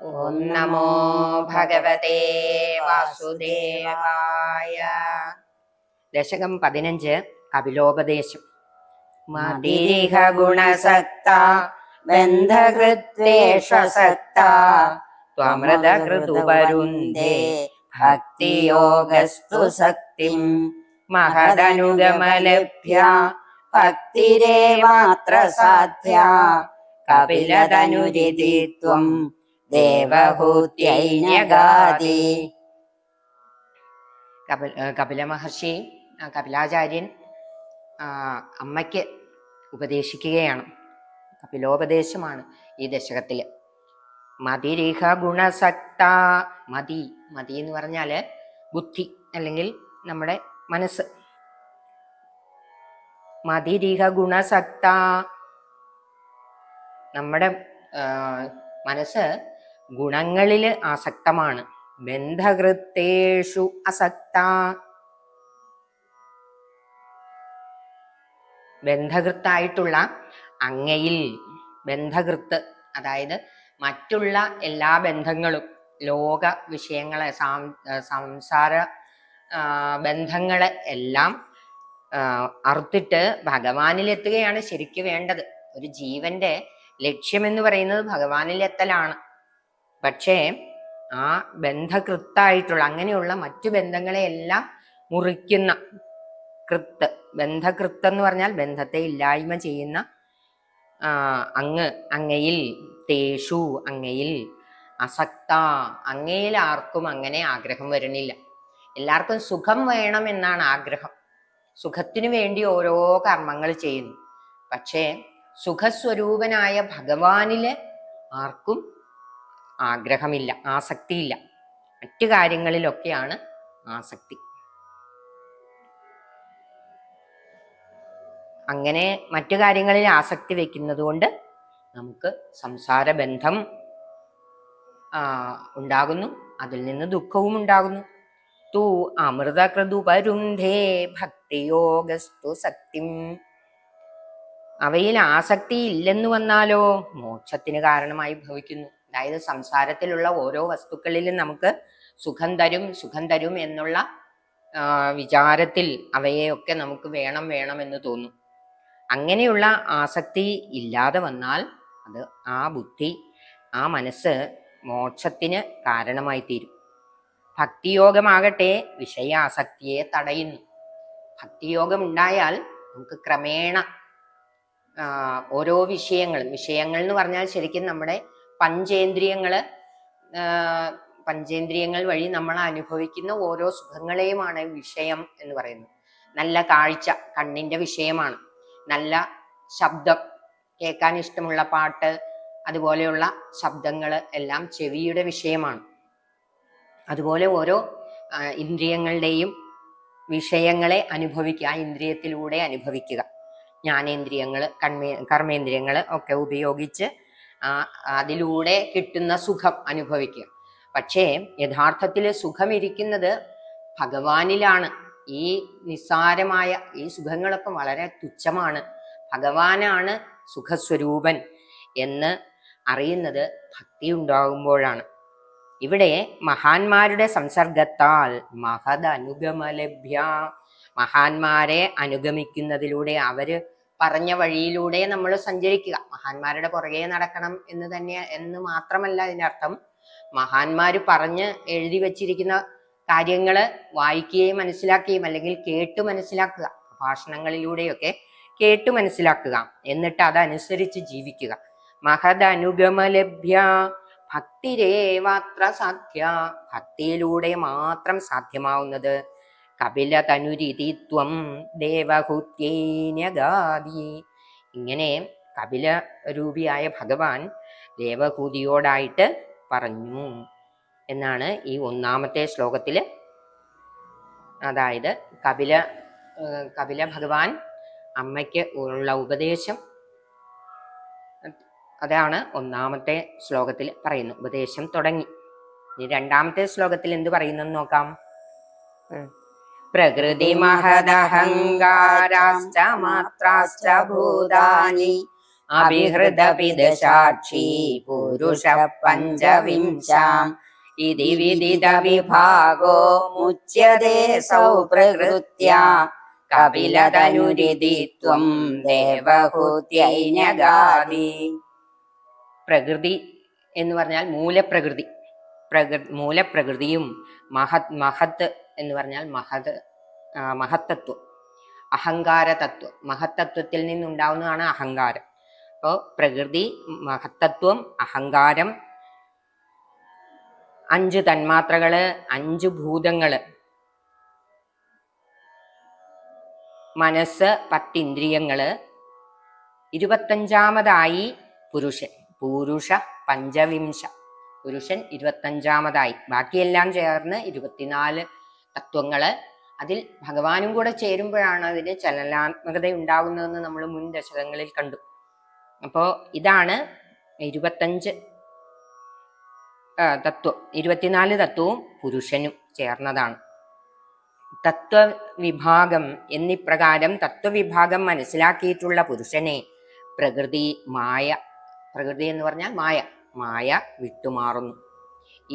ഓം നമോ ഭഗവതേ വാസുദേവായ ദശകം പതിനഞ്ച് കപിലോപദേശം. മതിരിഹ ഗുണസക്ത ബന്ധകൃത്വേഷസക്ത ത്വമൃതകൃതുപരുന്ദേ ഭക്തിയോഗസ്തു ശക്തിം മഹദനുഗമലഭ്യ ഭക്തിരേവാത്ര സാധ്യ കപിലതനുരിതിത്വം ദേവഹൂത്യൈന്യഗാതി കപില കപില മഹർഷി കപിലാചാര്യൻ അമ്മയ്ക്ക് ഉപദേശിക്കുകയാണ്. കപിലോപദേശമാണ് ഈ ദശകത്തിൽ മതിരിഹ ഗുണസക്ത മതി മതി എന്ന് പറഞ്ഞാൽ ബുദ്ധി അല്ലെങ്കിൽ നമ്മുടെ മനസ്സ്. മതിരിഹ ഗുണസക്ത. നമ്മുടെ മനസ്സ് ഗുണങ്ങളിൽ ആസക്തമാണ്. ബന്ധകൃത്തേഷു അസക്ത. ബന്ധകൃത്തായിട്ടുള്ള അങ്ങയിൽ ബന്ധകൃത്ത് അതായത് മറ്റുള്ള എല്ലാ ബന്ധങ്ങളും ലോക വിഷയങ്ങളെ സംസാര ബന്ധങ്ങളെ എല്ലാം അർത്തിട്ട് ഭഗവാനിലെത്തുകയാണ് ശരിക്കു വേണ്ടത്. ഒരു ജീവന്റെ ലക്ഷ്യമെന്ന് പറയുന്നത് ഭഗവാനിലെത്തലാണ്. പക്ഷേ ആ ബന്ധകൃത്തായിട്ടുള്ള അങ്ങനെയുള്ള മറ്റു ബന്ധങ്ങളെയെല്ലാം മുറിക്കുന്ന കൃത്ത് ബന്ധകൃത്ത് എന്ന് പറഞ്ഞാൽ ബന്ധത്തെ ഇല്ലായ്മ ചെയ്യുന്ന അങ്ങ് അങ്ങയിൽ തേഷു അങ്ങയിൽ അസക്ത അങ്ങയിൽ ആർക്കും അങ്ങനെ ആഗ്രഹം വരണില്ല എല്ലാവർക്കും സുഖം വേണം എന്നാണ് ആഗ്രഹം. സുഖത്തിനു വേണ്ടി ഓരോ കർമ്മങ്ങൾ ചെയ്യുന്നു. പക്ഷേ സുഖസ്വരൂപനായ ഭഗവാനിൽ ആർക്കും ആഗ്രഹമില്ല ആസക്തിയില്ല. മറ്റു കാര്യങ്ങളിലൊക്കെയാണ് ആസക്തി. അങ്ങനെ മറ്റു കാര്യങ്ങളിൽ ആസക്തി വയ്ക്കുന്നത് കൊണ്ട് നമുക്ക് സംസാര ബന്ധം ഉണ്ടാകുന്നു. അതിൽ നിന്ന് ദുഃഖവും ഉണ്ടാകുന്നു. തൂ അമൃതകൃതുപരുന്ധേ ഭക്തിയോഗസ്തു സത്യം അവയിൽ ആസക്തി ഇല്ലെന്ന് വന്നാലോ മോക്ഷത്തിന് കാരണമായി ഭവിക്കുന്നു. അതായത് സംസാരത്തിലുള്ള ഓരോ വസ്തുക്കളിലും നമുക്ക് സുഖം തരും സുഖം തരും എന്നുള്ള വിചാരത്തിൽ അവയെയൊക്കെ നമുക്ക് വേണം വേണം എന്ന് തോന്നും. അങ്ങനെയുള്ള ആസക്തി ഇല്ലാതെ വന്നാൽ അത് ആ ബുദ്ധി ആ മനസ്സ് മോക്ഷത്തിന് കാരണമായി തീരും. ഭക്തിയോഗമാകട്ടെ വിഷയാസക്തിയെ തടയുന്നു. ഭക്തിയോഗം ഉണ്ടായാൽ നമുക്ക് ക്രമേണ ഓരോ വിഷയങ്ങളും വിഷയങ്ങൾ എന്ന് പറഞ്ഞാൽ ശരിക്കും നമ്മുടെ പഞ്ചേന്ദ്രിയങ്ങൾ ആ, പഞ്ചേന്ദ്രിയങ്ങൾ വഴി നമ്മൾ അനുഭവിക്കുന്ന ഓരോ സുഖങ്ങളെയുമാണ് വിഷയം എന്ന് പറയുന്നത്. നല്ല കാഴ്ച കണ്ണിന്റെ വിഷയമാണ്. നല്ല ശബ്ദം കേൾക്കാൻ ഇഷ്ടമുള്ള പാട്ട് അതുപോലെയുള്ള ശബ്ദങ്ങൾ എല്ലാം ചെവിയുടെ വിഷയമാണ്. അതുപോലെ ഓരോ ഇന്ദ്രിയങ്ങളുടെയും വിഷയങ്ങളെ അനുഭവിക്കുക ആ ഇന്ദ്രിയത്തിലൂടെ അനുഭവിക്കുക. ജ്ഞാനേന്ദ്രിയങ്ങൾ കൺമേ കർമ്മേന്ദ്രിയങ്ങൾ ഒക്കെ ഉപയോഗിച്ച് അതിലൂടെ കിട്ടുന്ന സുഖം അനുഭവിക്കുക. പക്ഷേ യഥാർത്ഥത്തിൽ സുഖമിരിക്കുന്നത് ഭഗവാനിലാണ്. ഈ നിസ്സാരമായ ഈ സുഖങ്ങളൊക്കെ വളരെ തുച്ഛമാണ്. ഭഗവാനാണ് സുഖസ്വരൂപൻ എന്ന് അറിയുന്നത് ഭക്തി ഉണ്ടാകുമ്പോഴാണ്. ഇവിടെ മഹാന്മാരുടെ സംസർഗത്താൽ മഹദ് അനുഗമലഭ്യ മഹാന്മാരെ അനുഗമിക്കുന്നതിലൂടെ അവർ പറഞ്ഞ വഴിയിലൂടെ നമ്മൾ സഞ്ചരിക്കുക. മഹാന്മാരുടെ പുറകെ നടക്കണം എന്ന് തന്നെ എന്ന് മാത്രമല്ല അതിനർത്ഥം മഹാന്മാർ പറഞ്ഞ് എഴുതി വച്ചിരിക്കുന്ന കാര്യങ്ങൾ വായിക്കുകയും മനസ്സിലാക്കുകയും അല്ലെങ്കിൽ കേട്ട് മനസ്സിലാക്കുക. ഭാഷണങ്ങളിലൂടെയൊക്കെ കേട്ട് മനസ്സിലാക്കുക. എന്നിട്ട് അതനുസരിച്ച് ജീവിക്കുക. മഹത് അനുഗമലഭ്യ ഭക്തിരേവാത്ര സാധ്യ ഭക്തിയിലൂടെ മാത്രം സാധ്യമാവുന്നത് കപില തനുരിതിത്വം ദേവഹൂത്യേന്യഗാദി. ഇങ്ങനെ കപില രൂപിയായ ഭഗവാൻ ദേവഹൂതിയോടായിട്ട് പറഞ്ഞു എന്നാണ് ഈ ഒന്നാമത്തെ ശ്ലോകത്തിൽ അതായത് കപില കപില ഭഗവാൻ അമ്മയ്ക്ക് ഉള്ള ഉപദേശം. അതാണ് ഒന്നാമത്തെ ശ്ലോകത്തിൽ പറയുന്നു. ഉപദേശം തുടങ്ങി. ഇനി രണ്ടാമത്തെ ശ്ലോകത്തിൽ എന്ത് പറയുന്നെന്ന് നോക്കാം. ഉം. പ്രകൃതി മഹദഹങ്കാരാശ്ച മാത്രാശ്ച ഭൂതാനി. അഭിഹൃതപിതസാക്ഷി പുരുഷ പഞ്ചവിംശാം ഇതി വിദിത വിഭാഗോ മുച്യതേ സൗപ്രകൃത്യ. കപിലതനുരിതി ത്വം ദേവഹൂത്യൈനഗാദി. പ്രകൃതി എന്ന് പറഞ്ഞാൽ മൂലപ്രകൃതി. പ്രകൃ മൂലപ്രകൃതിയും മഹത് മഹത്ത് എന്ന് പറഞ്ഞാൽ മഹത് മഹത്തത്വം. അഹങ്കാര തത്വം മഹത്തത്വത്തിൽ നിന്നുണ്ടാവുന്നതാണ് അഹങ്കാരം. അപ്പോൾ പ്രകൃതി മഹത്തത്വം അഹങ്കാരം അഞ്ച് തന്മാത്രകൾ അഞ്ച് ഭൂതങ്ങൾ. മനസ്സ് പത്തിന്ദ്രിയങ്ങൾ. ഇരുപത്തഞ്ചാമതായി പുരുഷൻ. പുരുഷ പഞ്ചവിംശ. പുരുഷൻ ഇരുപത്തഞ്ചാമതായി. ബാക്കിയെല്ലാം ചേർന്ന് ഇരുപത്തിനാല് തത്വങ്ങൾ അതിൽ ഭഗവാനും കൂടെ ചേരുമ്പോഴാണ് അതിന് ചലനാത്മകത ഉണ്ടാകുന്നതെന്ന് നമ്മൾ മുൻ ദശകങ്ങളിൽ കണ്ടു. അപ്പോൾ ഇതാണ് ഇരുപത്തഞ്ച് തത്വം. ഇരുപത്തിനാല് തത്വവും പുരുഷനും ചേർന്നതാണ്. തത്വവിഭാഗം എന്നിപ്രകാരം തത്വവിഭാഗം മനസ്സിലാക്കിയിട്ടുള്ള പുരുഷനെ പ്രകൃതി മായ. പ്രകൃതി എന്ന് പറഞ്ഞാൽ മായ. മായ വിട്ടുമാറുന്നു.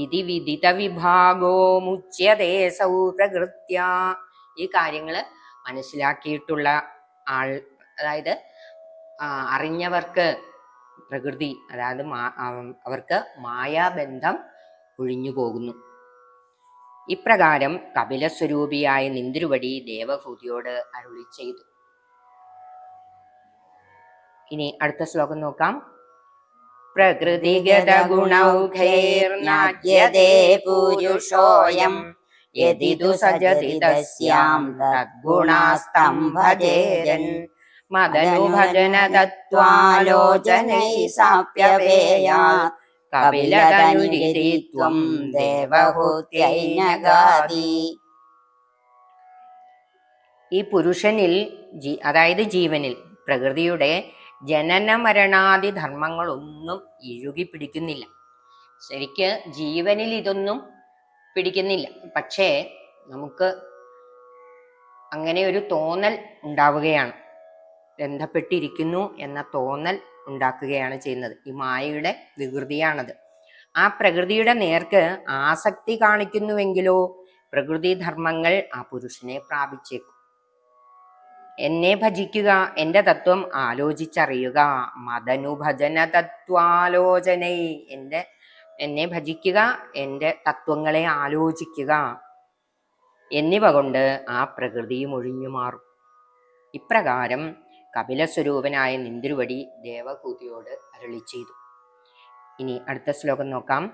ഇതി വിദിത വിഭാഗോ മുച്യതേസൗ പ്രകൃത്യ. ഈ കാര്യങ്ങൾ മനസ്സിലാക്കിയിട്ടുള്ള ആൾ അതായത് അറിഞ്ഞവർക്ക് പ്രകൃതി അതായത് അവർക്ക് മായാബന്ധം ഒഴിഞ്ഞു പോകുന്നു. ഇപ്രകാരം കപിലസ്വരൂപിയായ നിന്തിരുവടി ദേവഭൂതിയോട് അരുളി ചെയ്തു. ഇനി അടുത്ത ശ്ലോകം നോക്കാം. പ്രകൃതിഗത പുരുഷോയം. യതിതു സജതി തസ്യാം തദ്ഗുണാസ്തംഭജേരൻ മദനുഭജന തത്വാലോചനൈ സാപ്യവേയാ കപിലതനുരിത്വം ദേവഹൂത്യൈനഗാദി. ഈ പുരുഷനിൽ അതായത് ജീവനിൽ പ്രകൃതിയുടെ ജനന മരണാദി ധർമ്മങ്ങളൊന്നും ഇഴുകി പിടിക്കുന്നില്ല ശരിക്ക് ജീവനിൽ ഇതൊന്നും പിടിക്കുന്നില്ല. പക്ഷേ നമുക്ക് അങ്ങനെ ഒരു തോന്നൽ ഉണ്ടാവുകയാണ്. ബന്ധപ്പെട്ടിരിക്കുന്നു എന്ന തോന്നൽ ഉണ്ടാക്കുകയാണ് ചെയ്യുന്നത്. ഈ മായയുടെ വികൃതിയാണത്. ആ പ്രകൃതിയുടെ നേർക്ക് ആസക്തി കാണിക്കുന്നുവെങ്കിലോ പ്രകൃതി ധർമ്മങ്ങൾ ആ പുരുഷനെ പ്രാപിച്ചേക്കും. എന്നെ ഭജിക്കുക എന്റെ തത്വം ആലോചിച്ചറിയുക. മതനുഭജന തത്വാലോചനൈ. എന്റെ എന്നെ ഭജിക്കുക എന്റെ തത്വങ്ങളെ ആലോചിക്കുക. എന്നിവ കൊണ്ട് ആ പ്രകൃതിയും ഒഴിഞ്ഞു മാറും. ഇപ്രകാരം കപിലസ്വരൂപനായ നിന്തിരുവടി ദേവകൂതിയോട് അരളി ചെയ്തു. ഇനി അടുത്ത ശ്ലോകം നോക്കാം.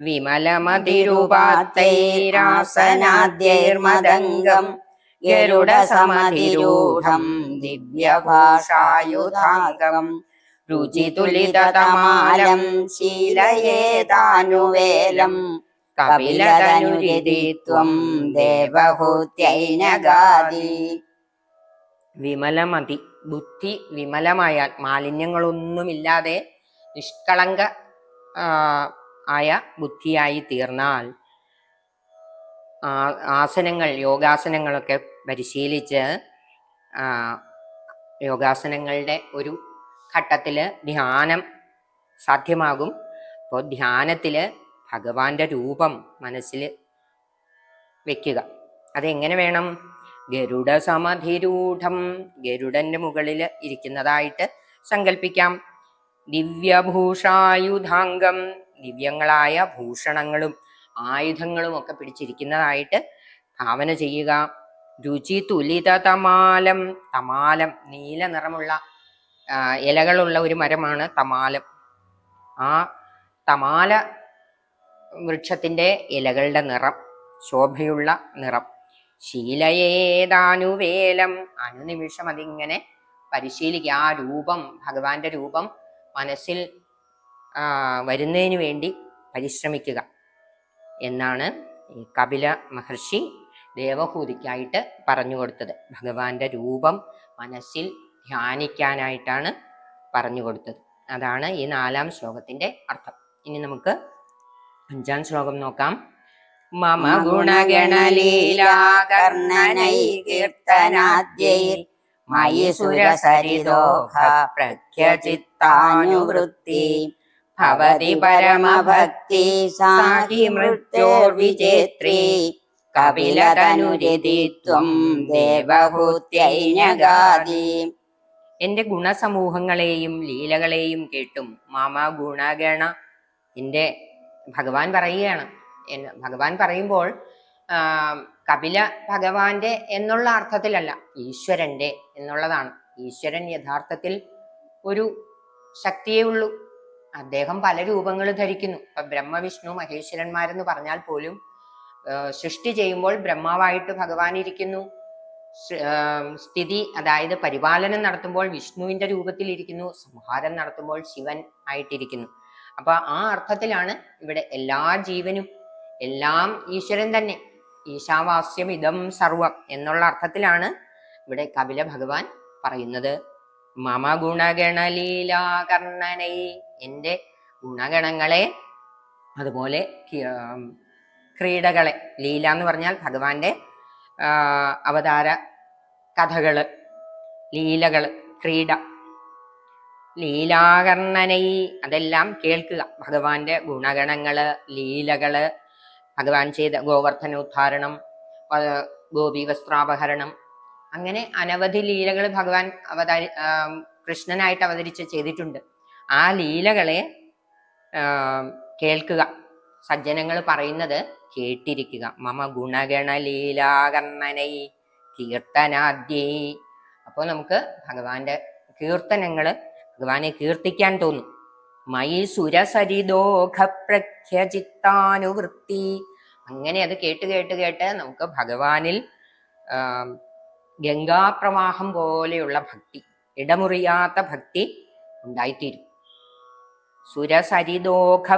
വിമലമതിരൂപാത്തൈരാസനാദ്യൈർമദംഗം ഗരുഡസമതിരൂഢം ദിവ്യഭാഷായുധാംഗം രുചിതുലിതമാലം ശീലയേതാനുവേലം കപിലതനുരിതിത്വം ദേവഹൂത്യൈനഗാദി. വിമലമതി ബുദ്ധി വിമലമായാൽ മാലിന്യങ്ങളൊന്നുമില്ലാതെ നിഷ്കളങ്ക ആയ ബുദ്ധിയായി തീർന്നാൽ ആസനങ്ങൾ യോഗാസനങ്ങളൊക്കെ പരിശീലിച്ച് യോഗാസനങ്ങളുടെ ഒരു ഘട്ടത്തിൽ ധ്യാനം സാധ്യമാകും. അപ്പോൾ ധ്യാനത്തിൽ ഭഗവാന്റെ രൂപം മനസ്സിൽ വെക്കുക. അതെങ്ങനെ വേണം? ഗരുഡ സമധിരൂഢം ഗരുഡന്റെ മുകളിൽ ഇരിക്കുന്നതായിട്ട് സങ്കല്പിക്കാം. ദിവ്യഭൂഷായുധാംഗം ദിവ്യങ്ങളായ ഭൂഷണങ്ങളും ആയുധങ്ങളും ഒക്കെ പിടിച്ചിരിക്കുന്നതായിട്ട് ഭാവന ചെയ്യുക. രുചി തുലിത തമാലം. തമാലം നീല നിറമുള്ള ഇലകളുള്ള ഒരു മരമാണ് തമാലം. ആ തമാല വൃക്ഷത്തിന്റെ ഇലകളുടെ നിറം ശോഭയുള്ള നിറം. ശീലയേതാനുവേലം. അനുനിമിഷം അതിങ്ങനെ പരിശീലിക്കുക. ആ രൂപം ഭഗവാന്റെ രൂപം മനസ്സിൽ വരുന്നതിന് വേണ്ടി പരിശ്രമിക്കുക. എന്നാണ് ഈ കപില മഹർഷി ദേവഹൂതിക്കായിട്ട് പറഞ്ഞു കൊടുത്തത്. ഭഗവാന്റെ രൂപം മനസ്സിൽ ധ്യാനിക്കാനായിട്ടാണ് പറഞ്ഞു കൊടുത്തത്. അതാണ് ഈ നാലാം ശ്ലോകത്തിന്റെ അർത്ഥം. ഇനി നമുക്ക് അഞ്ചാം ശ്ലോകം നോക്കാം. മമ ഗുണഗണലീലാകർണനൈ കീർത്തനാദ്യൈ മയി സുരസരിദോഹ പ്രഖ്യചിത്ത ചിത്താനുവൃത്തി ഭവതി പരമഭക്തി സാഹി മൃത്യോർവിജേത്രി കപിലതനുരതിത്വം ദേവഭൂത്യൈനഗാദി എന്റെ ഗുണസമൂഹങ്ങളെയും ലീലകളെയും കേട്ടും മാമ ഗുണഗണ എന്റെ ഭഗവാൻ പറയുകയാണ്. ഭഗവാൻ പറയുമ്പോൾ കപില ഭഗവാന്റെ എന്നുള്ള അർത്ഥത്തിലല്ല ഈശ്വരന്റെ എന്നുള്ളതാണ്. ഈശ്വരൻ യഥാർത്ഥത്തിൽ ഒരു ശക്തിയേ ഉള്ളൂ. അദ്ദേഹം പല രൂപങ്ങൾ ധരിക്കുന്നു. ഇപ്പൊ ബ്രഹ്മവിഷ്ണു മഹേശ്വരന്മാരെന്ന് പറഞ്ഞാൽ പോലും സൃഷ്ടി ചെയ്യുമ്പോൾ ബ്രഹ്മാവായിട്ട് ഭഗവാൻ ഇരിക്കുന്നു. സ്ഥിതി അതായത് പരിപാലനം നടത്തുമ്പോൾ വിഷ്ണുവിന്റെ രൂപത്തിൽ ഇരിക്കുന്നു. സംഹാരം നടത്തുമ്പോൾ ശിവൻ ആയിട്ടിരിക്കുന്നു. അപ്പൊ ആ അർത്ഥത്തിലാണ് ഇവിടെ എല്ലാ ജീവനും എല്ലാം ഈശ്വരൻ തന്നെ. ഈശാവാസ്യം ഇതം സർവം എന്നുള്ള അർത്ഥത്തിലാണ് ഇവിടെ കപില ഭഗവാൻ പറയുന്നത്. മമ ഗുണഗണലീലാകർണനൈ എന്റെ ഗുണഗണങ്ങളെ അതുപോലെ ക്രീഡകളെ ലീല എന്ന് പറഞ്ഞാൽ ഭഗവാന്റെ അവതാര കഥകൾ ലീലകൾ ക്രീഡ ലീലാകർണനൈ അതെല്ലാം കേൾക്കുക. ഭഗവാന്റെ ഗുണഗണങ്ങൾ ലീലകൾ ഭഗവാൻ ചെയ്ത ഗോവർദ്ധനോദ്ധാരണം ഗോപി വസ്ത്രാപഹരണം അങ്ങനെ അനവധി ലീലകൾ ഭഗവാൻ അവതാരി കൃഷ്ണനായിട്ട് അവതരിച്ച് ചെയ്തിട്ടുണ്ട്. ആ ലീലകളെ കേൾക്കുക. സജ്ജനങ്ങൾ പറയുന്നത് കേട്ടിരിക്കുക. മമ ഗുണഗണ ലീലാകർണനൈ കീർത്തനാദ്യേ. അപ്പോൾ നമുക്ക് ഭഗവാന്റെ കീർത്തനങ്ങൾ ഭഗവാനെ കീർത്തിക്കാൻ തോന്നും. മയി സുരസരിദോഘ പ്രഖ്യചിത്താനുവൃത്തി അങ്ങനെ അത് കേട്ട് കേട്ട് കേട്ട് നമുക്ക് ഭഗവാനിൽ ഗംഗാപ്രവാഹം പോലെയുള്ള ഭക്തി ഇടമുറിയാത്ത ഭക്തി ഉണ്ടായിത്തീരും. സുരസരിദോഘ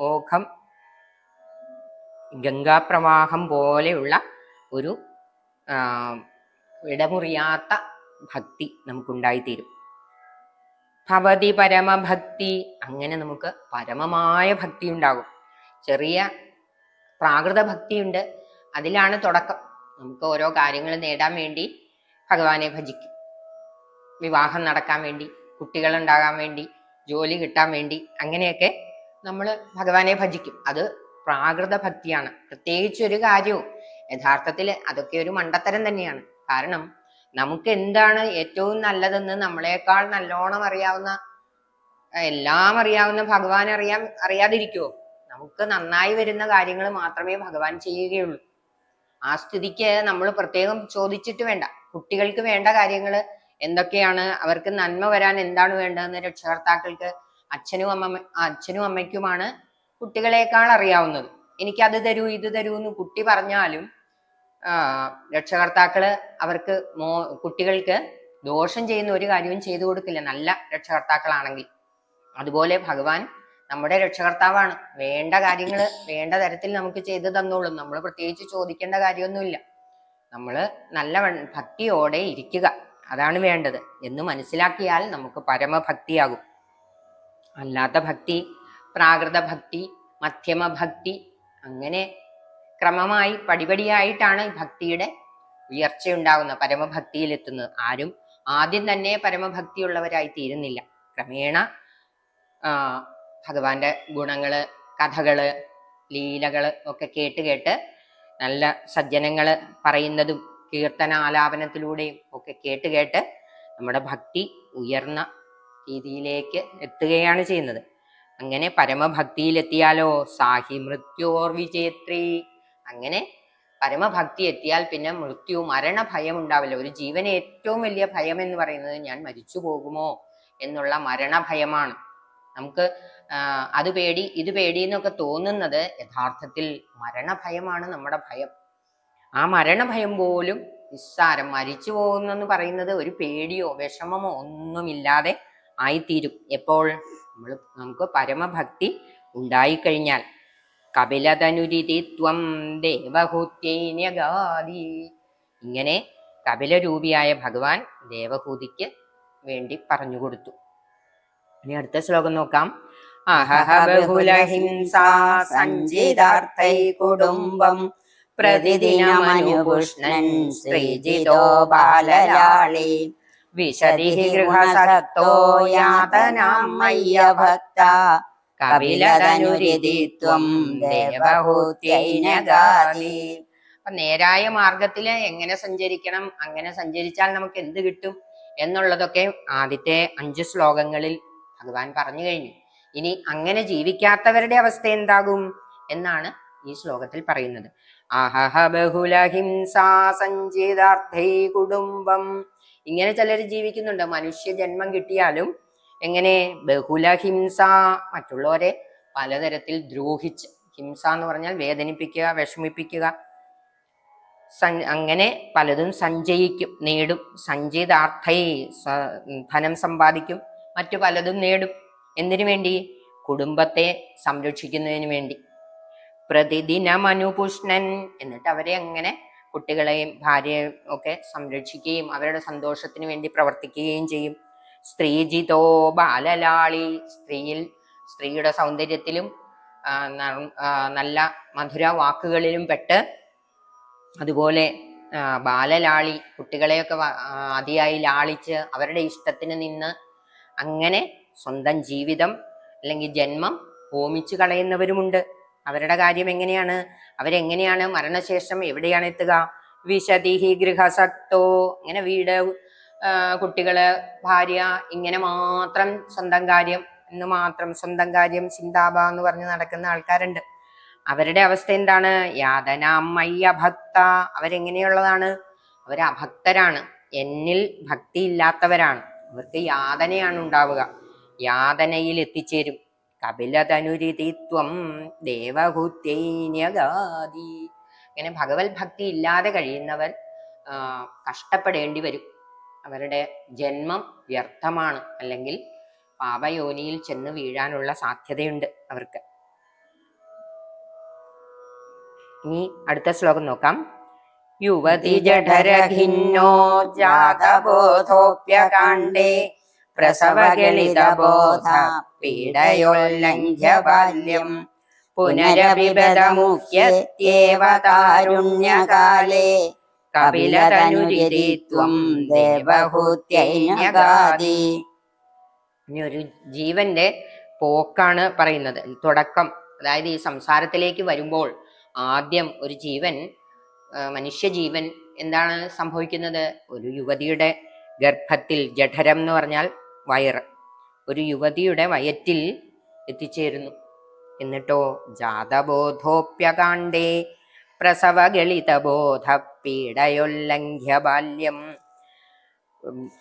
ഓഖം ഗംഗാപ്രവാഹം പോലെയുള്ള ഒരു ഇടമുറിയാത്ത ഭക്തി നമുക്കുണ്ടായിത്തീരും. ഭവതി പരമഭക്തി അങ്ങനെ നമുക്ക് പരമമായ ഭക്തി ഉണ്ടാകും ചെറിയ പ്രാകൃത ഭക്തിയുണ്ട് അതിലാണ് തുടക്കം. നമുക്ക് ഓരോ കാര്യങ്ങൾ നേടാൻ വേണ്ടി ഭഗവാനെ ഭജിക്കും. വിവാഹം നടക്കാൻ വേണ്ടി കുട്ടികൾ ഉണ്ടാകാൻ വേണ്ടി ജോലി കിട്ടാൻ വേണ്ടി അങ്ങനെയൊക്കെ നമ്മൾ ഭഗവാനെ ഭജിക്കും. അത് പ്രാകൃത ഭക്തിയാണ്. പ്രത്യേകിച്ച് ഒരു കാര്യവും. യഥാർത്ഥത്തിൽ അതൊക്കെ ഒരു മണ്ടത്തരം തന്നെയാണ്. കാരണം നമുക്ക് എന്താണ് ഏറ്റവും നല്ലതെന്ന് നമ്മളെക്കാൾ നല്ലോണം അറിയാവുന്ന എല്ലാം അറിയാവുന്ന ഭഗവാൻ അറിയാൻ അറിയാതിരിക്കുവോ? നമുക്ക് നന്നായി വരുന്ന കാര്യങ്ങൾ മാത്രമേ ഭഗവാൻ ചെയ്യുകയുള്ളൂ. ആ സ്ഥിതിക്ക് നമ്മൾ പ്രത്യേകം ചോദിച്ചിട്ട് വേണ്ട. കുട്ടികൾക്ക് വേണ്ട കാര്യങ്ങൾ എന്തൊക്കെയാണ്? അവർക്ക് നന്മ വരാൻ എന്താണ് വേണ്ടതെന്ന് രക്ഷകർത്താക്കൾക്ക് അച്ഛനും അമ്മ അച്ഛനും അമ്മയ്ക്കുമാണ് കുട്ടികളെക്കാൾ അറിയാവുന്നത്. അത് തരൂ ഇത് തരൂ എന്ന് കുട്ടി പറഞ്ഞാലും രക്ഷകർത്താക്കൾ അവർക്ക് മോ കുട്ടികൾക്ക് ദോഷം ചെയ്യുന്ന ഒരു കാര്യവും ചെയ്തു കൊടുക്കില്ല. നല്ല രക്ഷകർത്താക്കളാണെങ്കിൽ. അതുപോലെ ഭഗവാൻ നമ്മുടെ രക്ഷകർത്താവാണ്. വേണ്ട കാര്യങ്ങൾ വേണ്ട തരത്തിൽ നമുക്ക് ചെയ്തു തന്നോളും. നമ്മൾ പ്രത്യേകിച്ച് ചോദിക്കേണ്ട കാര്യമൊന്നുമില്ല. നമ്മൾ നല്ല ഭക്തിയോടെ ഇരിക്കുക. അതാണ് വേണ്ടത് എന്ന് മനസ്സിലാക്കിയാൽ നമുക്ക് പരമഭക്തിയാകും. അല്ലാത്ത ഭക്തി പ്രാകൃത ഭക്തി മധ്യമ ഭക്തി അങ്ങനെ ക്രമമായി പടിപടിയായിട്ടാണ് ഭക്തിയുടെ ഉയർച്ച ഉണ്ടാകുന്നത് പരമഭക്തിയിൽ എത്തുന്നത് ആരും ആദ്യം തന്നെ പരമഭക്തിയുള്ളവരായി തീരുന്നില്ല ക്രമേണ ഭഗവാന്റെ ഗുണങ്ങൾ കഥകൾ ലീലകൾ ഒക്കെ കേട്ട് കേട്ട് നല്ല സജ്ജനങ്ങൾ പറയുന്നതും കീർത്തന ആലാപനത്തിലൂടെയും ഒക്കെ കേട്ട് കേട്ട് നമ്മുടെ ഭക്തി ഉയർന്ന രീതിയിലേക്ക് എത്തുകയാണ് ചെയ്യുന്നത്. അങ്ങനെ പരമഭക്തിയിലെത്തിയാലോ? സാഹി മൃത്യോർ വിജയത്രി. അങ്ങനെ പരമഭക്തി എത്തിയാൽ പിന്നെ മൃത്യു മരണ ഭയം ഉണ്ടാവില്ല. ഒരു ജീവനെ ഏറ്റവും വലിയ ഭയം എന്ന് പറയുന്നത് ഞാൻ മരിച്ചു പോകുമോ എന്നുള്ള മരണഭയമാണ്. നമുക്ക് അത് പേടി ഇത് പേടി എന്നൊക്കെ തോന്നുന്നത് യഥാർത്ഥത്തിൽ മരണഭയമാണ് നമ്മുടെ ഭയം. ആ മരണഭയം പോലും നിസ്സാരം. മരിച്ചു പോകുന്നെന്ന് പറയുന്നത് ഒരു പേടിയോ വിഷമമോ ഒന്നുമില്ലാതെ ആയിത്തീരും. എപ്പോൾ? നമ്മൾ നമുക്ക് പരമഭക്തി ഉണ്ടായിക്കഴിഞ്ഞാൽ. കപിലതനുരിതിത്വം ദേവഹൂത്യൈന്യഗാദി ഇങ്ങനെ കപിലരൂപിയായ ഭഗവാൻ ദേവഹൂതിക്ക് വേണ്ടി പറഞ്ഞു കൊടുത്തു. ഇനി അടുത്ത ശ്ലോകം നോക്കാം. അഹഹ ബഹുലഹിംസാ സഞ്ചിതാർത്ഥൈ കുടുംബം പ്രതിദിനമനുപുഷ്ണൻ ശ്രീജിതോ ബാലലാളി വിശതി ഗൃഹസക്തോ യാതനാം ഭക്ത കപിലതനുരിതിത്വം ദേവഹൂത്യൈനഗാതി അപ്പൊ നേരായ മാർഗത്തിൽ എങ്ങനെ സഞ്ചരിക്കണം അങ്ങനെ സഞ്ചരിച്ചാൽ നമുക്ക് എന്ത് കിട്ടും എന്നുള്ളതൊക്കെ ആദ്യത്തെ അഞ്ച് ശ്ലോകങ്ങളിൽ ഭഗവാൻ പറഞ്ഞു കഴിഞ്ഞു. ഇനി അങ്ങനെ ജീവിക്കാത്തവരുടെ അവസ്ഥ എന്താകും എന്നാണ് ഈ ശ്ലോകത്തിൽ പറയുന്നത്. അഹഹ ബഹുലഹിംസാ സഞ്ചിതാർത്ഥൈ കുടുംബം ഇങ്ങനെ ചിലർ ജീവിക്കുന്നുണ്ട്. മനുഷ്യ ജന്മം കിട്ടിയാലും എങ്ങനെ ബഹുലഹിംസ മറ്റുള്ളവരെ പലതരത്തിൽ ദ്രോഹിച്ച് ഹിംസ എന്ന് പറഞ്ഞാൽ വേദനിപ്പിക്കുക വിഷമിപ്പിക്കുക. അങ്ങനെ പലതും സഞ്ചയിക്കും നേടും. സഞ്ചിതാർത്ഥൈ ധനം സമ്പാദിക്കും മറ്റു പലതും നേടും. എന്തിനു വേണ്ടി? കുടുംബത്തെ സംരക്ഷിക്കുന്നതിന് വേണ്ടി. പ്രതിദിനം അനുപുഷ്ണൻ എന്നിട്ട് അവരെ അങ്ങനെ കുട്ടികളെയും ഭാര്യയും ഒക്കെ സംരക്ഷിക്കുകയും അവരുടെ സന്തോഷത്തിന് വേണ്ടി പ്രവർത്തിക്കുകയും ചെയ്യും. സ്ത്രീജിതോ ബാലലാളി. സ്ത്രീയിൽ സ്ത്രീയുടെ സൗന്ദര്യത്തിലും നല്ല മധുര വാക്കുകളിലും പെട്ട് അതുപോലെ ബാലലാളി കുട്ടികളെയൊക്കെ അതിയായി ലാളിച്ച് അവരുടെ ഇഷ്ടത്തിന് നിന്ന് അങ്ങനെ സ്വന്തം ജീവിതം അല്ലെങ്കിൽ ജന്മം ഹോമിച്ചു കളയുന്നവരുമുണ്ട്. അവരുടെ കാര്യം എങ്ങനെയാണ്? അവരെങ്ങനെയാണ് മരണശേഷം എവിടെയാണ് എത്തുക? വിശതിഹി ഗൃഹസക്തോ ഇങ്ങനെ വീട് കുട്ടികൾ ഭാര്യ ഇങ്ങനെ മാത്രം സ്വന്തം കാര്യം എന്ന് മാത്രം സ്വന്തം കാര്യം ചിന്താബ എന്ന് പറഞ്ഞ് നടക്കുന്ന ആൾക്കാരുണ്ട്. അവരുടെ അവസ്ഥ എന്താണ്? യാതനാമയ്യ ഭക്ത. അവരെങ്ങനെയുള്ളതാണ്? അവർ അഭക്തരാണ്. എന്നിൽ ഭക്തി ഇല്ലാത്തവരാണ് അവർക്ക് യാതനയാണ് ഉണ്ടാവുക. യാതനയിൽ എത്തിച്ചേരും. കപിലതനുരിതിത്വം ദേവഹുത്യൈന്യഗാദി. ഇങ്ങനെ ഭഗവത് ഭക്തി ഇല്ലാതെ കഴിയുന്നവർ കഷ്ടപ്പെടേണ്ടി വരും. അവരുടെ ജന്മം വ്യർത്ഥമാണ്. അല്ലെങ്കിൽ പാപയോനിയിൽ ചെന്ന് വീഴാനുള്ള സാധ്യതയുണ്ട് അവർക്ക്. ഇനി അടുത്ത ശ്ലോകം നോക്കാം. യുവതി ജഠരഖിന്നോ ജാതബോധോപ്യകാണ്ഡേ പ്രസവഗളിതബോധ പീഡയോല്ലംഘ്യ ബാല്യം പുനരഭിപദമുഹ്യത്യേവ കപിലതനുരിത്വം ഇനി ഒരു ജീവന്റെ പോക്കാണ് പറയുന്നത്. തുടക്കം അതായത് ഈ സംസാരത്തിലേക്ക് വരുമ്പോൾ ആദ്യം ഒരു ജീവൻ മനുഷ്യജീവൻ എന്താണ് സംഭവിക്കുന്നത്? ഒരു യുവതിയുടെ ഗർഭത്തിൽ ജഠരം എന്ന് പറഞ്ഞാൽ വയറ് ഒരു യുവതിയുടെ വയറ്റിൽ എത്തിച്ചേരുന്നു. എന്നിട്ടോ ജാതബോധോപ്യകാണ്ഡേ പ്രസവഗളിതബോധ പീഡയൊല്ലംഘ്യ ബാല്യം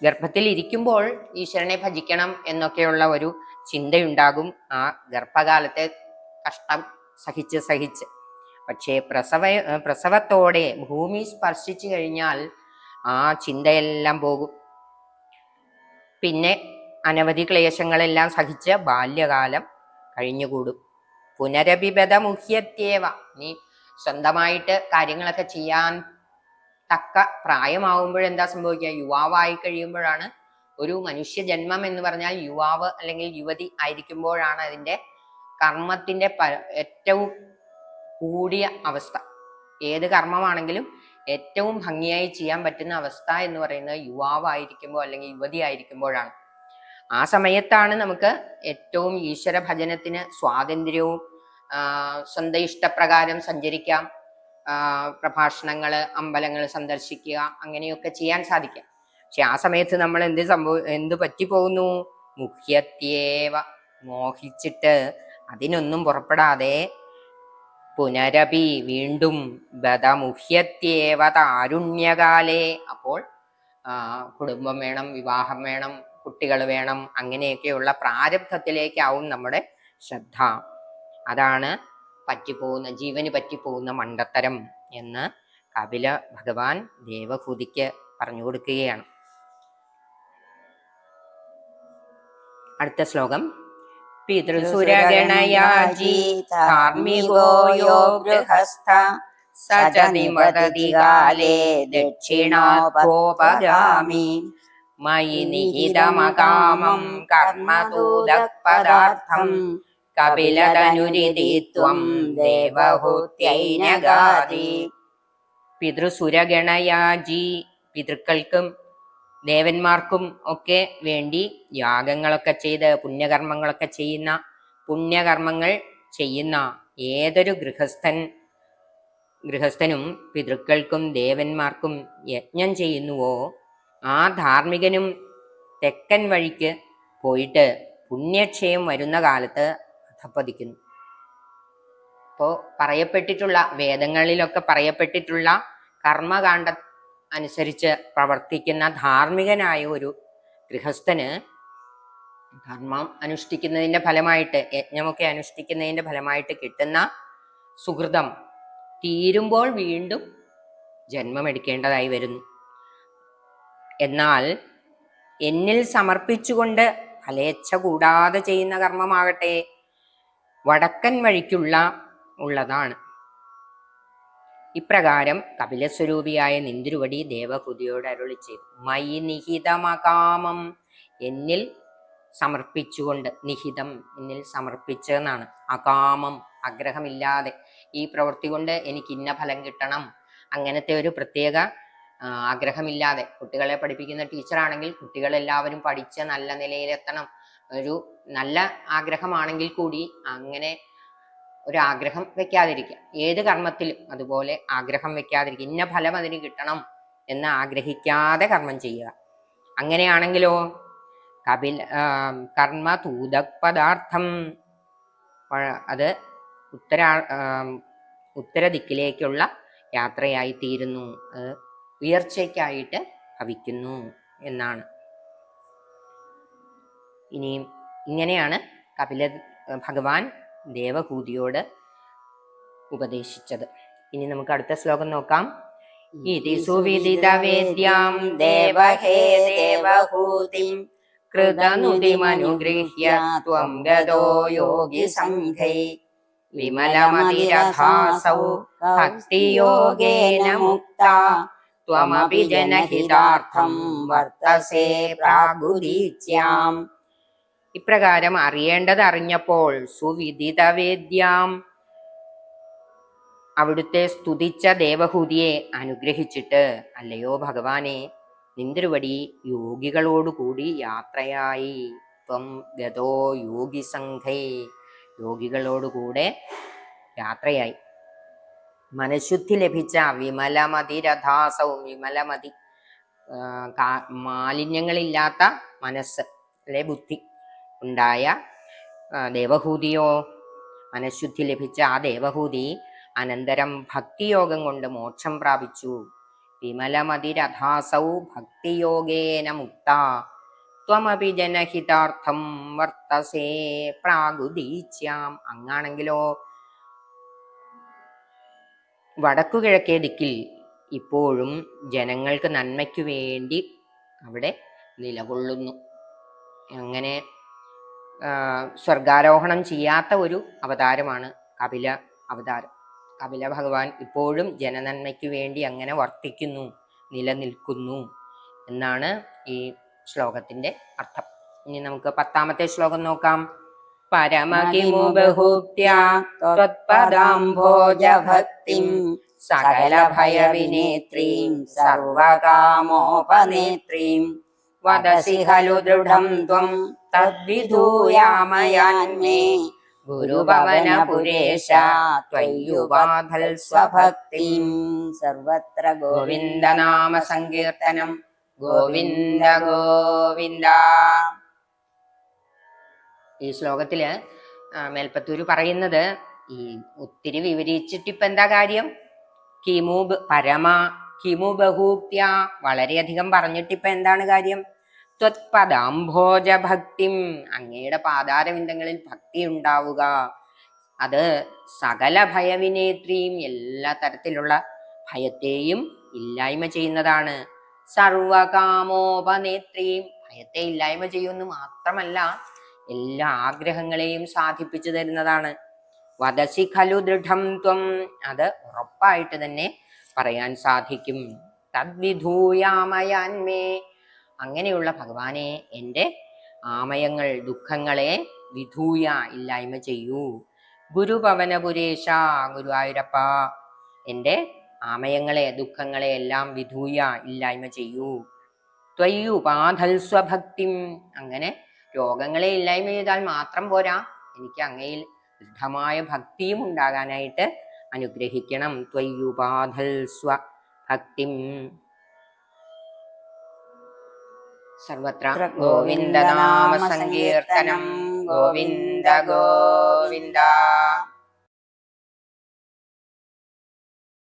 ഗർഭത്തിൽ ഇരിക്കുമ്പോൾ ഈശ്വരനെ ഭജിക്കണം എന്നൊക്കെയുള്ള ഒരു ചിന്തയുണ്ടാകും. ആ ഗർഭകാലത്തെ കഷ്ടം സഹിച്ച് സഹിച്ച്. പക്ഷേ പ്രസവ പ്രസവത്തോടെ ഭൂമി സ്പർശിച്ചു കഴിഞ്ഞാൽ ആ ചിന്തയെല്ലാം പോകും. പിന്നെ അനവധി ക്ലേശങ്ങളെല്ലാം സഹിച്ച് ബാല്യകാലം കഴിഞ്ഞുകൂടും. പുനരഭിപത മുഹ്യത്യേവ നീ സ്വന്തമായിട്ട് കാര്യങ്ങളൊക്കെ ചെയ്യാൻ തക്ക പ്രായമാവുമ്പോഴെന്താ സംഭവിക്കുക? യുവാവായി കഴിയുമ്പോഴാണ് ഒരു മനുഷ്യ ജന്മം എന്ന് പറഞ്ഞാൽ യുവാവ് അല്ലെങ്കിൽ യുവതി ആയിരിക്കുമ്പോഴാണ് അതിന്റെ കർമ്മത്തിന്റെ പ- ഏറ്റവും കൂടിയ അവസ്ഥ. ഏത് കർമ്മമാണെങ്കിലും ഏറ്റവും ഭംഗിയായി ചെയ്യാൻ പറ്റുന്ന അവസ്ഥ എന്ന് പറയുന്നത് യുവാവായിരിക്കുമ്പോൾ അല്ലെങ്കിൽ യുവതി ആയിരിക്കുമ്പോഴാണ്. ആ സമയത്താണ് നമുക്ക് ഏറ്റവും ഈശ്വര ഭജനത്തിന് സ്വാതന്ത്ര്യവും സ്വന്തം ഇഷ്ടപ്രകാരം സഞ്ചരിക്കാം പ്രഭാഷണങ്ങൾ അമ്പലങ്ങൾ സന്ദർശിക്കുക അങ്ങനെയൊക്കെ ചെയ്യാൻ സാധിക്കാം. പക്ഷെ ആ സമയത്ത് നമ്മൾ എന്ത് സംഭവ എന്ത് പറ്റിപ്പോകുന്നു മുഖ്യത്യേവ മോഹിച്ചിട്ട് അതിനൊന്നും പുറപ്പെടാതെ പുനരപി വീണ്ടും ബദമുഹ്യത്യേവ താരുണ്യകാലേ അപ്പോൾ കുടുംബം വേണം വിവാഹം വേണം കുട്ടികൾ വേണം. അങ്ങനെയൊക്കെയുള്ള പ്രാരബ്ധത്തിലേക്കാവും നമ്മുടെ ശ്രദ്ധ. അതാണ് പറ്റിപ്പോകുന്ന ജീവന് പറ്റിപ്പോകുന്ന മണ്ടത്തരം എന്ന് കപില ഭഗവാൻ ദേവഹൂതിക്ക് പറഞ്ഞു കൊടുക്കുകയാണ്. അടുത്ത ശ്ലോകം. പിതൃസുരഗണയാജി ധാർമ്മികോ ഗൃഹസ്ഥ ദക്ഷിണോപഗാമി മയി നിഹിതമകാമം കർമ്മദൂതപദാർത്ഥം കപിലതനുരിതിത്വം ദേവഹൂത്യൈനഗാതി പിതൃസുരഗണയാജി പിതൃക്കൾക്കും ദേവന്മാർക്കും ഒക്കെ വേണ്ടി യാഗങ്ങളൊക്കെ ചെയ്ത് പുണ്യകർമ്മങ്ങളൊക്കെ ചെയ്യുന്ന പുണ്യകർമ്മങ്ങൾ ചെയ്യുന്ന ഏതൊരു ഗൃഹസ്ഥൻ ഗൃഹസ്ഥനും പിതൃക്കൾക്കും ദേവന്മാർക്കും യജ്ഞം ചെയ്യുന്നുവോ ആ ധാർമ്മികനും തെക്കൻ വഴിക്ക് പോയിട്ട് പുണ്യക്ഷയം വരുന്ന കാലത്ത് അധപ്പതിക്കുന്നു. അപ്പോൾ പറയപ്പെട്ടിട്ടുള്ള വേദങ്ങളിലൊക്കെ പറയപ്പെട്ടിട്ടുള്ള കർമ്മകാണ്ഡ അനുസരിച്ച് പ്രവർത്തിക്കുന്ന ധാർമ്മികനായ ഒരു ഗൃഹസ്ഥന് ധർമ്മം അനുഷ്ഠിക്കുന്നതിന്റെ ഫലമായിട്ട് യജ്ഞമൊക്കെ അനുഷ്ഠിക്കുന്നതിന്റെ ഫലമായിട്ട് കിട്ടുന്ന സുഹൃതം തീരുമ്പോൾ വീണ്ടും ജന്മമെടുക്കേണ്ടതായി വരുന്നു. എന്നാൽ എന്നിൽ സമർപ്പിച്ചുകൊണ്ട് ഫലേച്ഛ കൂടാതെ ചെയ്യുന്ന കർമ്മമാകട്ടെ വടക്കൻ വഴിക്കുള്ള ഉള്ളതാണ്. ഇപ്രകാരം കപിലസ്വരൂപിയായ നിന്തിരുവടി ദേവഹുതിയോട് അരുളി ചെയ്തു. മയി നിഹിതമകാമം എന്നിൽ സമർപ്പിച്ചുകൊണ്ട് നിഹിതം എന്നിൽ സമർപ്പിച്ചെന്നാണ് അകാമം ആഗ്രഹമില്ലാതെ ഈ പ്രവൃത്തി കൊണ്ട് എനിക്ക് ഇന്ന ഫലം കിട്ടണം. അങ്ങനത്തെ ഒരു പ്രത്യേക ആഗ്രഹമില്ലാതെ. കുട്ടികളെ പഠിപ്പിക്കുന്ന ടീച്ചറാണെങ്കിൽ കുട്ടികളെല്ലാവരും പഠിച്ച് നല്ല നിലയിലെത്തണം. ഒരു നല്ല ആഗ്രഹമാണെങ്കിൽ കൂടി അങ്ങനെ ഒരു ആഗ്രഹം വെക്കാതിരിക്കുക. ഏത് കർമ്മത്തിലും അതുപോലെ ആഗ്രഹം വെക്കാതിരിക്കുക. ഇന്ന ഫലം അതിന് കിട്ടണം എന്ന് ആഗ്രഹിക്കാതെ കർമ്മം ചെയ്യുക. അങ്ങനെയാണെങ്കിലോ? കപിൽ കർമ്മ തൂതക് പദാർത്ഥം. അത് ഉത്തര ഉത്തര ദിക്കിലേക്കുള്ള യാത്രയായി തീരുന്നു അത് ഉയർച്ചയ്ക്കായിട്ട് ഭവിക്കുന്നു എന്നാണ്. ഇനിയും ഇങ്ങനെയാണ് കപില ഭഗവാൻ ദേവഹൂതിയോട് ഉപദേശിച്ചത്. ഇനി നമുക്ക് അടുത്ത ശ്ലോകം നോക്കാം. ഇതി സുവിദിതവേദ്യാം ദേവഹേ ദേവഹൂതിം കൃതനുതിമനുഗൃഹ്യ ത്വം ഗതോ യോഗി സംഘൈ വിമലമതിരഥാസൗ ഭക്തിയോഗേന മുക്ത ത്വമപി ജനഹിതാർത്ഥം വർത്തസേ പ്രാഗുരീച്യാം ഇപ്രകാരം അറിയേണ്ടത് അറിഞ്ഞപ്പോൾ സുവിദിതവേദ്യാം അവിടുത്തെ സ്തുതിച്ച ദേവഹൂതിയെ അനുഗ്രഹിച്ചിട്ട് അല്ലയോ ഭഗവാനെ നിന്തിരുവടി യോഗികളോടുകൂടി യാത്രയായി. ത്വം ഗതോ യോഗി സംഘേ. യോഗികളോടുകൂടെ യാത്രയായി. മനഃശുദ്ധി ലഭിച്ച വിമലമതി രഥാസവും വിമലമതി മാലിന്യങ്ങളില്ലാത്ത മനസ്സ് അല്ലെ ബുദ്ധി ഉണ്ടായ ദേവഹൂതിയോ മനഃശുദ്ധി ലഭിച്ച ആ ദേവഹൂതി അനന്തരം ഭക്തിയോഗം കൊണ്ട് മോക്ഷം പ്രാപിച്ചു. വിമലമതിരഥാസൗ ഭക്തിയോഗേന മുക്ത. ത്വമപി ജനഹിതാർത്ഥം വർത്തസേ പ്രാഗുദീച്യാം. അങ്ങാണെങ്കിലോ വടക്കുകിഴക്കേ ദിക്കിൽ ഇപ്പോഴും ജനങ്ങൾക്ക് നന്മയ്ക്കു വേണ്ടി അവിടെ നിലകൊള്ളുന്നു. അങ്ങനെ സ്വർഗാരോഹണം ചെയ്യാത്ത ഒരു അവതാരമാണ് കപില അവതാരം. കപില ഭഗവാൻ ഇപ്പോഴും ജനനന്മയ്ക്കു വേണ്ടി അങ്ങനെ വർത്തിക്കുന്നു നിലനിൽക്കുന്നു എന്നാണ് ഈ ശ്ലോകത്തിന്റെ അർത്ഥം. ഇനി നമുക്ക് പത്താമത്തെ ശ്ലോകം നോക്കാം. പരമകിമു ബഹുപ്യ ത്വത്പദാംഭോജഭക്തിം സകല ഭയവിനേത്രീം സർവകാമോപനേത്രീം വദസി ഖലു ദൃഢം ത്വം തദ്വിധൂയാമയാന്മേ ഗുരുഭവനപുരേശ ത്വയ്യുപാധൽ സ്വഭക്തിം സർവത്ര ഗോവിന്ദ ഈ ശ്ലോകത്തിൽ ആ, മേൽപ്പത്തൂര് പറയുന്നത് ഈ ഒത്തിരി വിവരിച്ചിട്ട് ഇപ്പൊ എന്താ കാര്യം? കിമു പരമ കിമു ബഹൂപ്യ വളരെയധികം പറഞ്ഞിട്ടിപ്പൊ എന്താണ് കാര്യം? ത്വത്പദാംഭോജ ഭക്തിം അങ്ങയുടെ പാതാരവിന്ദങ്ങളിൽ ഭക്തി ഉണ്ടാവുക. അത് സകല ഭയവിനേത്രിയും എല്ലാ തരത്തിലുള്ള ഭയത്തെയും ഇല്ലായ്മ ചെയ്യുന്നതാണ്. സർവകാമോപനേത്രിയും ഭയത്തെ ഇല്ലായ്മ ചെയ്യുമെന്ന് മാത്രമല്ല എല്ലാ ആഗ്രഹങ്ങളെയും സാധിപ്പിച്ചു തരുന്നതാണ്. വദസി ഖലു ദൃഢം ത്വം. അത് ഉറപ്പായിട്ട് തന്നെ പറയാൻ സാധിക്കും. തദ്വിധൂയാമയാൻമേ അങ്ങനെയുള്ള ഭഗവാനെ എന്റെ ആമയങ്ങൾ ദുഃഖങ്ങളെ വിധൂയ ഇല്ലായ്മ ചെയ്യൂ. ഗുരുപവനപുരേശ ഗുരുവായൂരപ്പ. എന്റെ ആമയങ്ങളെ ദുഃഖങ്ങളെ എല്ലാം വിധൂയ ഇല്ലായ്മ ചെയ്യൂ. ത്വയ്യുപാധൽ സ്വഭക്തിം അങ്ങനെ രോഗങ്ങളെ ഇല്ലായ്മ ചെയ്താൽ മാത്രം പോരാ. എനിക്ക് അങ്ങയിൽ ദൃഢമായ ഭക്തിയും ഉണ്ടാകാനായിട്ട് അനുഗ്രഹിക്കണം. ത്വയ്യുപാധൽ സ്വഭക്തിം സർവത്ര ഗോവിന്ദനാമ സങ്കീർത്തനം. ഗോവിന്ദ ഗോവിന്ദ.